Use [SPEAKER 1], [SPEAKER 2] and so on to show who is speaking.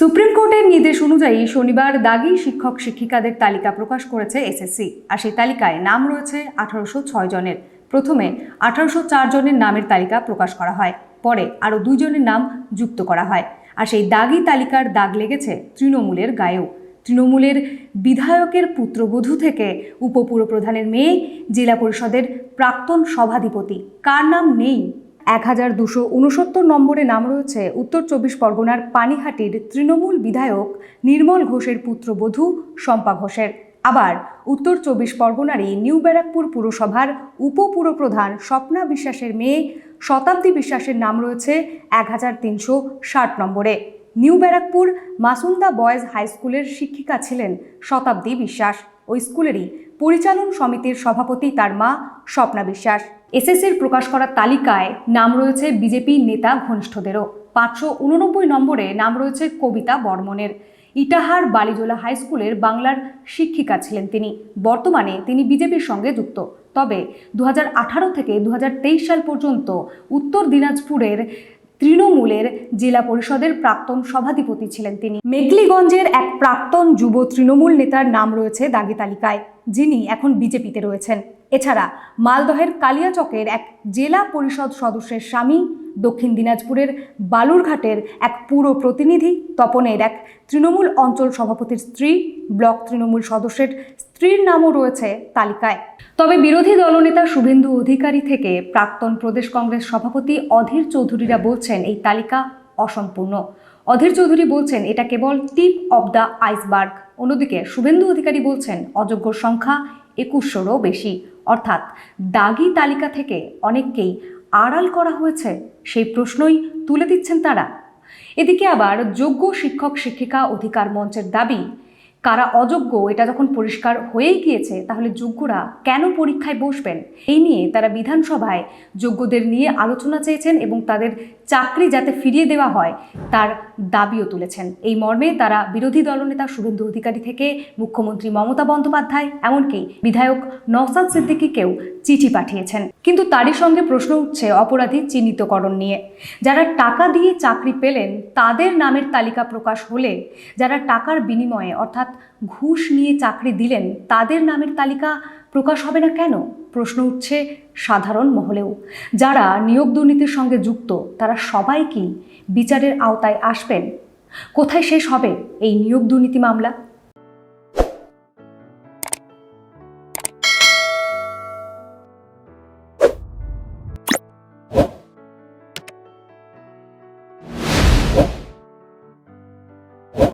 [SPEAKER 1] Supreme কোর্টের নির্দেশ অনুযায়ী শনিবার দাগি শিক্ষক শিক্ষিকাদের তালিকা প্রকাশ করেছে এসএসসি, আর সেই তালিকায় নাম রয়েছে আঠারোশো ছয় জনের। প্রথমে আঠারোশো চার জনের নামের তালিকা প্রকাশ করা হয়, পরে আরও দুইজনের নাম যুক্ত করা হয়, আর সেই দাগি তালিকার দাগ লেগেছে তৃণমূলের গায়েও। তৃণমূলের বিধায়কের পুত্রবধূ থেকে উপপুরপ্রধানের মেয়ে, জেলা পরিষদের প্রাক্তন সভাধিপতি। কার নাম নেই? এক হাজার দুশো উনসত্তর নম্বরে নাম রয়েছে উত্তর চব্বিশ পরগনার পানিহাটির তৃণমূল বিধায়ক নির্মল ঘোষের পুত্রবধূ শম্পা ঘোষের। আবার উত্তর চব্বিশ পরগনারই নিউ ব্যারাকপুর পুরসভার উপপুরপ্রধান স্বপ্না বিশ্বাসের মেয়ে শতাব্দী বিশ্বাসের নাম রয়েছে এক হাজার তিনশো ষাট নম্বরে। New Barrackpore Masunda boys high স্কুলের শিক্ষিকা ছিলেন শতাব্দী বিশ্বাস। ওই স্কুলেরই পরিচালন সমিতির সভাপতি তার মা স্বপ্না বিশ্বাস। এসএসসির প্রকাশ করা তালিকায় নাম রয়েছে বিজেপি নেতা ঘনিষ্ঠদেরও। পাঁচশো উননব্বই নম্বরে নাম রয়েছে কবিতা বর্মনের। ইটাহার বালিজোলা হাই স্কুলের বাংলার শিক্ষিকা ছিলেন তিনি। বর্তমানে তিনি বিজেপির সঙ্গে যুক্ত। তবে দু হাজার আঠারো থেকে দু হাজার তেইশ সাল পর্যন্ত উত্তর দিনাজপুরের তৃণমূলের জেলা পরিষদের প্রাক্তন সভাধিপতি ছিলেন তিনি। মেঘলিগঞ্জের এক প্রাক্তন যুব তৃণমূল নেতার নাম রয়েছে দাগি তালিকায়, যিনি এখন বিজেপিতে রয়েছেন। এছাড়া মালদহের কালিয়াচকের এক জেলা পরিষদ সদস্যের স্বামী দক্ষিণ দিনাজপুরের বালুরঘাটের এক পুরো প্রতিনিধি, তপনের এক তৃণমূল অঞ্চল সভাপতির স্ত্রী, ব্লক তৃণমূল সদস্যের স্ত্রীর নামও রয়েছে তালিকায়। তবে বিরোধী দলনেতা শুভেন্দু অধিকারী থেকে প্রাক্তন প্রদেশ কংগ্রেস সভাপতি অধীর চৌধুরীরা বলছেন, এই তালিকা অসম্পূর্ণ। অধীর চৌধুরী বলছেন, এটা কেবল টিপ অব দ্য আইসবার্গ। অন্যদিকে শুভেন্দু অধিকারী বলছেন অযোগ্য সংখ্যা একুশশোরও বেশি। অর্থাৎ দাগি তালিকা থেকে অনেককেই আড়াল করা হয়েছে, সেই প্রশ্নই তুলে দিচ্ছেন তারা। এদিকে আবার যোগ্য শিক্ষক শিক্ষিকা অধিকার মঞ্চের দাবি কারা অযোগ্য, এটা যখন পরিষ্কার হয়েই গিয়েছে, তাহলে যোগ্যরা কেন পরীক্ষায় বসবেন? এই নিয়ে তারা বিধানসভায় যোগ্যদের নিয়ে আলোচনা চেয়েছেন এবং তাদের চাকরি যাতে ফিরিয়ে দেওয়া হয়, তার দাবিও তুলেছেন। এই মর্মে তারা বিরোধী দলনেতা শুভেন্দু অধিকারী থেকে মুখ্যমন্ত্রী মমতা বন্দ্যোপাধ্যায়, এমনকি বিধায়ক নওসাদ সিদ্দিকিকেও চিঠি পাঠিয়েছেন। কিন্তু তারই সঙ্গে প্রশ্ন উঠছে অপরাধী চিহ্নিতকরণ নিয়ে। যারা টাকা দিয়ে চাকরি পেলেন, তাদের নামের তালিকা প্রকাশ হলে, যারা টাকার বিনিময়ে, অর্থাৎ ঘুষ নিয়ে চাকরি দিলেন, তাদের নামের তালিকা প্রকাশ হবে না কেন? প্রশ্ন উঠছে সাধারণ মহলেও। যারা নিয়োগ দুর্নীতির সঙ্গে যুক্ত, তারা সবাই কি বিচারের আওতায় আসবেন? কোথায় শেষ হবে এই নিয়োগ দুর্নীতি মামলা?